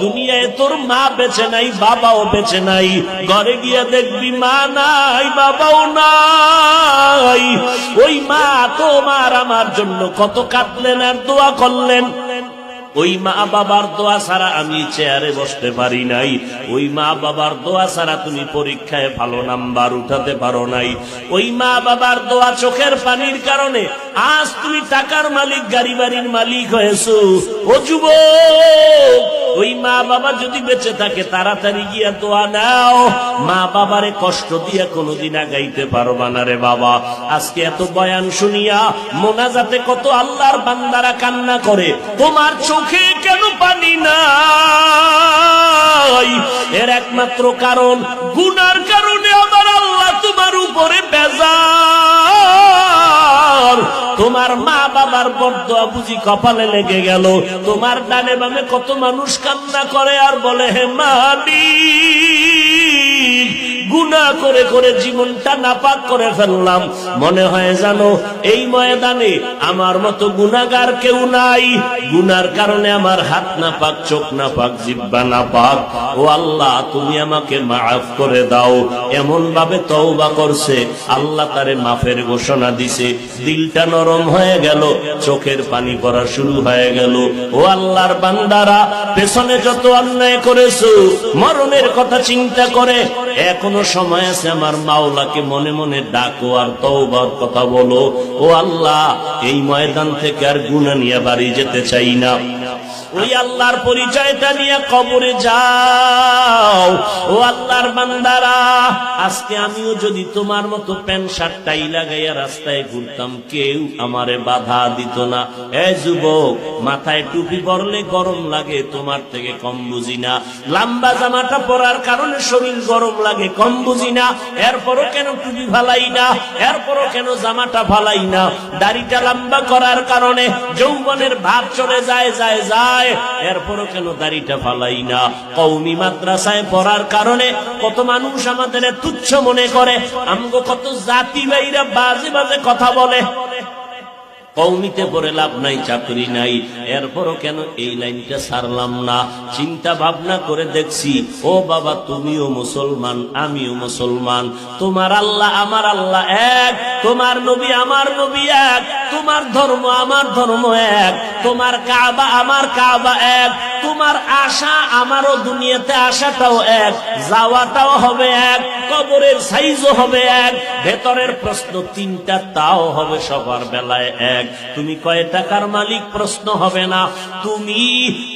দুনিয়ায় তোর মা বেঁচে নাই, বাবাও বেঁচে নাই। ঘরে গিয়া দেখবি মা নাই, বাবাও নাই। ওই মা তোমার আমার জন্য কত কাঁদলেন আর দোয়া করলেন। ওই মা বাবার দোয়া ছাড়া আমি চেয়ারে বসতে পারি নাই। ওই মা বাবার দোয়া ছাড়া তুমি পরীক্ষায় ভালো নাম্বার উঠাতে পারো নাই। ওই মা বাবার দোয়া চোখের পানির কারণে আজ তুমি টাকার মালিক, গাড়ি বাড়ির মালিক হয়েছো। ও যুব ওই মা বাবা যদি বেঁচে থাকে, তাড়াতাড়ি গিয়া দোয়া নাও। মা বাবারে কষ্ট দিয়া কোনোদিন আগাইতে পারবা না রে বাবা। আজকে এত বয়ান শুনিয়া মোনাজাতে কত আল্লাহর বান্দারা কান্না করে। তোমার চোখে কেন পানি নাই? এর একমাত্র কারণ, গুনার কারণে আমার আল্লাহ তোমার উপরে বেজার। তোমার মা বাবার বদ্ধ বুঝি কপালে লেগে গেল। তোমার ডানে বামে কত মানুষ কান্না করে আর বলে, হে মালি গুনা করে করে জীবনটা নাপাক করে ফেললাম। মনে হয় জানো, এই ময়দানে আমার মতো গুনাগার কেউ নাই। গুনার কারণে আমার হাত না পাক চোখ না পাক জিব্বা না পাক ও আল্লাহ, তুমি আমাকে মাফ করে দাও। এমন ভাবে তওবা করছে, আল্লাহ তারে মাফের ঘোষণা দিছে। দিলটা নরম হয়ে গেল, চোখের পানি পড়া শুরু হয়ে গেল। ও আল্লাহর বান্দারা, পেছনে যত অন্যায় করেছ, মরণের কথা চিন্তা করে, এখনও সময় আছে আমার মাওলাকে মনে মনে ডাকো আর তওবার কথা বলো। ও আল্লাহ, এই ময়দান থেকে আর গুনা নিয়ে বাড়ি যেতে চাই না। ওই আল্লাহর পরিচয়টা নিয়ে কবরে যাও। ও আল্লাহর বান্দারা, আজকে আমিও যদি তোমার মতো প্যান্ট শার্ট টাই লাগাইয়া রাস্তায় ঘুরতাম, কেউ আমারে বাধা দিত না। এ যুবক, মাথায় টুপি পরলে গরম লাগে, তোমার থেকে কম বুঝি না। লম্বা জামাটা পরার কারণে শরীর গরম লাগে, কম বুঝি না। এরপরও কেন টুপি ফালাই না? এরপরও কেন জামাটা ফালাই না? দাড়িটা লম্বা করার কারণে যৌবনের ভাব চলে যায় যায় যায়। এরপরও কেন দাড়িটা ফালাই না? কৌমি মাদ্রাসায় পড়ার কারণে কত মানুষ আমাদের তুচ্ছ মনে করে। আমগো কত জাতি ভাইরা বাজে বাজে কথা বলে। কৌমিতে পরে লাভ নাই, চাকরি নাই। এরপরও কেন এই লাইনটা সারলাম না? চিন্তা ভাবনা করে দেখছি, ও বাবা, তুমিও মুসলমান, আমিও মুসলমান। তোমার আল্লাহ আমার আল্লাহ এক, তোমার নবী আমার নবী এক, তোমার ধর্ম আমার ধর্ম এক, তোমার কাবা আমার কাবা এক তোমার আশা আমারও দুনিয়াতে আসাটাও এক, যাওয়াটাও হবে এক, কবরের সাইজও হবে এক, ভেতরের প্রশ্ন তিনটা, তাও হবে সবার বেলায় এক। তুমি কয় টাকার মালিক প্রশ্ন হবে না, তুমি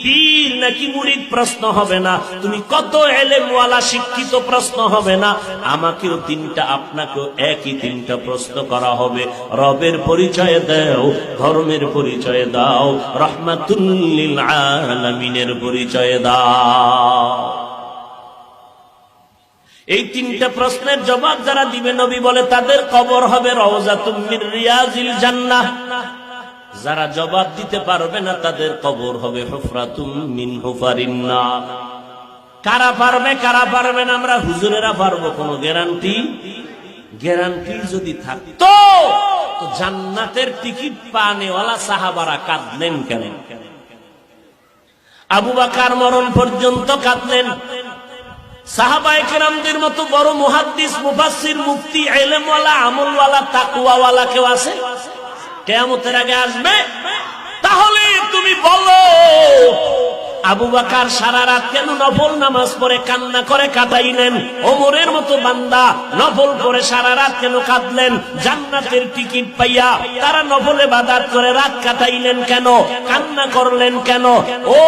পীর নাকি মুরিদ প্রশ্ন হবে না, তুমি কত এলেমওয়ালা শিক্ষিত প্রশ্ন হবে না, আমাকেও তিনটা, আপনাকেও একই তিনটা প্রশ্ন করা হবে। রবের পরিচয় দাও, ধর্মের পরিচয় দাও রহমাতুল্লিল আলামিনের পরিচয় দাও। এই তিনটা প্রশ্নের জবাব যারা দিবে, নবী বলে, তাদের কবর হবে রওজাতুমির রিয়াজিল জান্নাহ। যারা জবাব দিতে পারবে না, তাদের কবর হবে হুফরাতুম মিন হুফারিন্না কারা পারবে কারা পারবে না, আমরা হুজুরেরা পারব, কোনো গ্যারান্টি? গ্যারান্টি যদি থাকতো জান্নাতের টিকিট পানেওয়ালা সাহাবারা কাঁদলেন কেন? আবু বাকার মরণ পর্যন্ত কাঁদলেন। সাহাবায়ে কেরামদের মতো বড় মুহাদ্দিস মুফাসির মুক্তি এলেমওয়ালা, আমলওয়ালা তাকুয়াওয়ালা কেউ আছে? কেয়ামতের আগে আসবে? তাহলে তুমি বলো আবু বাকার সারা রাত কেন নফল নামাজ পড়ে কান্না করে কাটাইলেন ওমরের মতো বান্দা নফল করে সারা রাত কেন কাঁদলেন? জান্নাতের টিকিট পাইয়া তারা নফলে বাদাত করে রাত কাটাইলেন কেন? কান্না করলেন কেন? ও,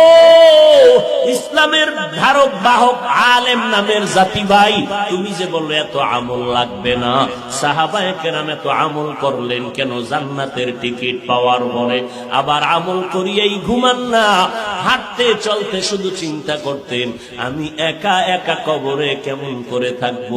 ইসলামের ধারক বাহক আলেম নামের জাতি ভাই, তুমি যে বললে এত আমল লাগবে না। সাহাবায়ে কেরাম এত আমল করলেন কেন? জান্নাতের টিকিট পাওয়ার পরে আবার আমল করিয়েই ঘুমান না। হাঁটতে চলতে শুধু চিন্তা করতেন আমি একা একা কবরে কেমন করে থাকব?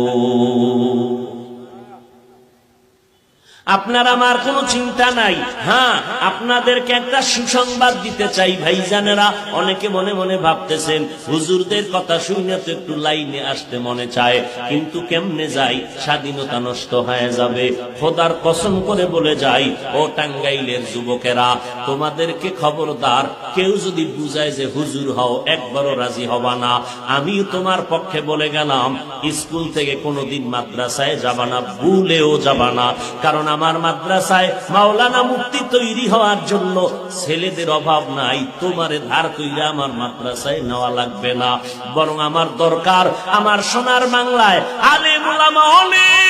আপনার আমার কোনো চিন্তা নাই। হ্যাঁ আপনাদেরকে একটা সুসংবাদ দিতে চাই, ভাইজানেরা। অনেকে মনে মনে ভাবতেছেন, হুজুরদের কথা শুনে তো একটু লাইনে আসতে মনে চায়। কিন্তু কেমনে যাই? স্বাধীনতা নষ্ট হয়ে যাবে। খোদার কসম করে বলে যাই, ও টাঙ্গাইলের যুবকেরা, তোমাদেরকে খবরদার, কেউ যদি বুঝায় যে হুজুর হও, একবারও রাজি হবা না। আমিও তোমার পক্ষে বলে গেলাম, স্কুল থেকে কোনোদিন মাদ্রাসায় যাবা না, ভুলেও যাবা না। কারণ আমার মাদ্রাসায় মাওলানা মুক্তি তৈরি হওয়ার জন্য ছেলেদের অভাব নাই। তোমার ধার কইরা আমার মাদ্রাসায় নেওয়া লাগবে না। বরং আমার দরকার, আমার সোনার বাংলায় আলে মোলামা অনেক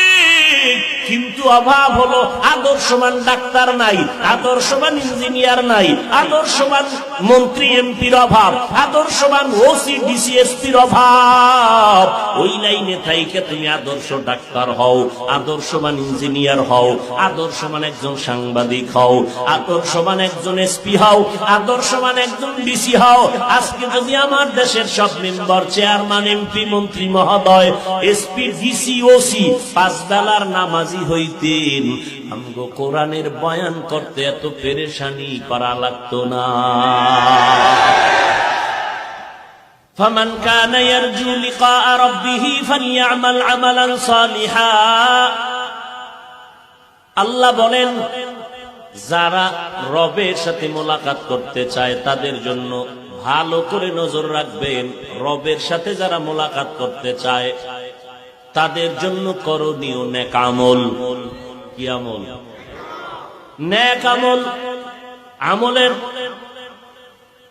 কিন্তু অভাব হলো আদর্শবান ডাক্তার নাই, আদর্শবান ইঞ্জিনিয়ার নাই, আদর্শবান মন্ত্রী এমপির অভাব, আদর্শবান ওসি ডিসিএসপির অভাব। ওই লাইনে থাইকে তুমি আদর্শ ডাক্তার হও, আদর্শবান ইঞ্জিনিয়ার হও, আদর্শবান একজন সাংবাদিক হও, আদর্শবান একজন এসপি হও আদর্শমান একজন ডিসি হও। আজকে যদি আমার দেশের সব মেম্বার চেয়ারম্যান এমপি মন্ত্রী, মহোদয় এসপি ডিসি ওসি পাঁচ বেলার নামাজি হইতেন আমগো কোরআনের বয়ান করতে এত পেরেশানি করা লাগতো না فمن كان يرجو لقاء ربه فليعمل عملا صالحا আল্লাহ বলেন যারা রবের সাথে মোলাকাত করতে চায় তাদের জন্য ভালো করে নজর রাখবেন রবের সাথে যারা মোলাকাত করতে চায় তাদের জন্য করণীয় নেকামল কি আমল? নেক আমল আমলের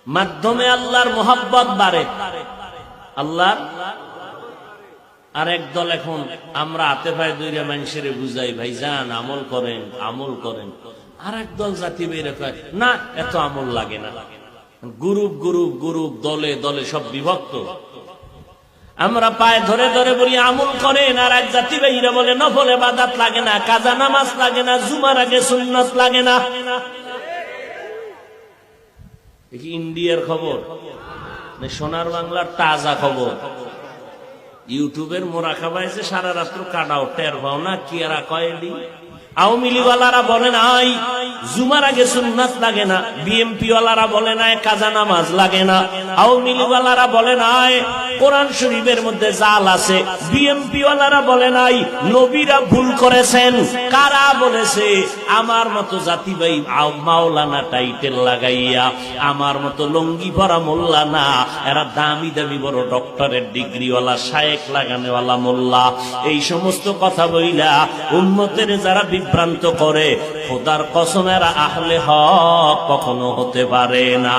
মাধ্যমে আল্লাহর মোহাব্বত বাড়ে। আল্লাহ আর একদল এখন, আমরা হাতে পায়ে দুইটা মানুষের বুঝাই ভাই যান আমল করেন আমল করেন। আর একদল জাতি বেড়ে কয়, না, এত আমল লাগে না। গ্রুপ গ্রুপ গ্রুপ, দলে দলে সব বিভক্ত। আমরা পায়ে ধরে ধরে বলি, আমল করেন, আর এক জাতি ভাইরা বলে, নফলে বাদাত লাগে না, কাজা নামাজ লাগে না, জুমার আগে সুন্নত লাগে না। কি ইন্ডিয়ার খবর না সোনার বাংলার তাজা খবর। ইউটিউবের মোরা খাবাইছে, সারা রাত্র কাটাও টের পাও না, কি আর কয়েলি আওয়ামী লীগওয়ালারা বলে নাই, জুমার আগে সুন্নাত লাগে না বিএমপি ওয়ালারা বলে নাই, কাজা নামাজ লাগে না। আওয়ামী লীগওয়ালারা বলে নাই কোরআন শরীফের মধ্যে জাল আছে। বিএমপি ওয়ালারা বলে নাই, নবীরা ভুল করেছেন। কারা বলেছে? আমার মতো জাতি ভাই মাওলানা টাইটেল লাগাইয়া, আমার মতো লঙ্গি ভরা মোল্লা না এরা দামি দামি বড় ডক্টরের ডিগ্রিওয়ালা শায়েক লাগানেওয়ালা মোল্লা। এই সমস্ত কথা বইলা উন্মতের যারা বিভ্রান্ত করে, খোদার কসম এরা আহলে হক কখনো হতে পারে না।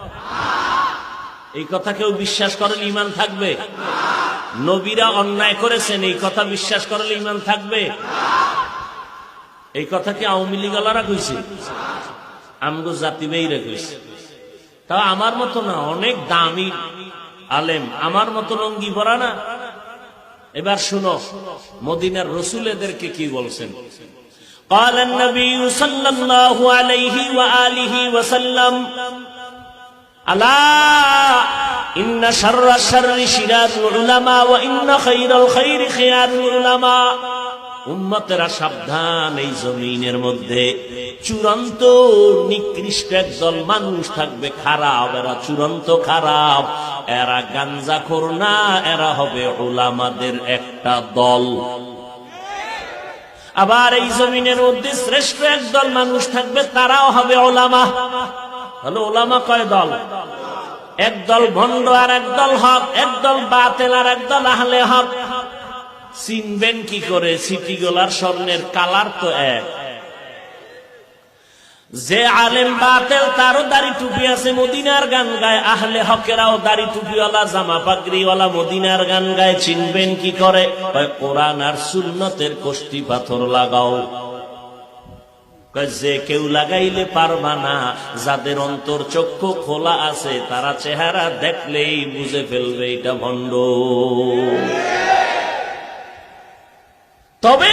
এই কথা কেউ বিশ্বাস করলে ইমান থাকবে নবীরা অন্যায় করেছেন এই কথা বিশ্বাস করলে ইমান থাকবে এই কথা কি আওয়ামী লীগলারা কইছে আমগো জাতি বেইরা কইছে তা আমার মতো না অনেক দামি আলেম আমার মতো লঙ্গি ভরা না এবার শুনো মদিনার রসুল এদেরকে কি বলছেন قال النبي صلى الله عليه وآله وسلم আলা ইন্না শাররা শাররি শিরারুল উলামা ওয়া ইন্না খাইরাল খাইরি উম্মতেরা সাবধান এই জমিনের মধ্যে। চূড়ান্ত নিকৃষ্ট একদল মানুষ থাকবে, খারাপ, এরা চূড়ান্ত খারাপ। এরা গাঞ্জাখোর না এরা হবে ওলামাদের একটা দল। আবার এই জমিনের মধ্যে শ্রেষ্ঠ একদল মানুষ থাকবে, তারাও হবে ওলামা হলো ওলামা কয় দল? একদল ভণ্ড আর একদল হক, একদল বাতেল আর একদল আহলে হক। চিনবেন কি করে? সিটিগুলার স্বর্ণের কালার তো এক। যে আলেম বাতেল, তারও দাড়ি টুপি আছে মদিনার গান গায়। আহলে হকেরাও দাড়ি টুপিওয়ালা, জামা পাগড়িওয়ালা মদিনার গান গায়। চিনবেন কি করে? কোরআন আর সুন্নতের কষ্টি পাথর লাগাও। যে কেউ লাগাইলে পারবা না, যাদের অন্তর চক্ষু খোলা আছে, তারা চেহারা দেখলেই বুঝে ফেলবে এটা ভণ্ড। তবে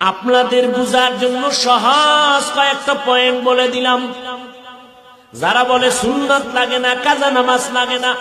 আপনাদের বুঝার জন্য সহজ কয়েকটা পয়েন্ট বলে দিলাম। যারা বলে সুন্নত লাগে না, কাজা নামাজ লাগে না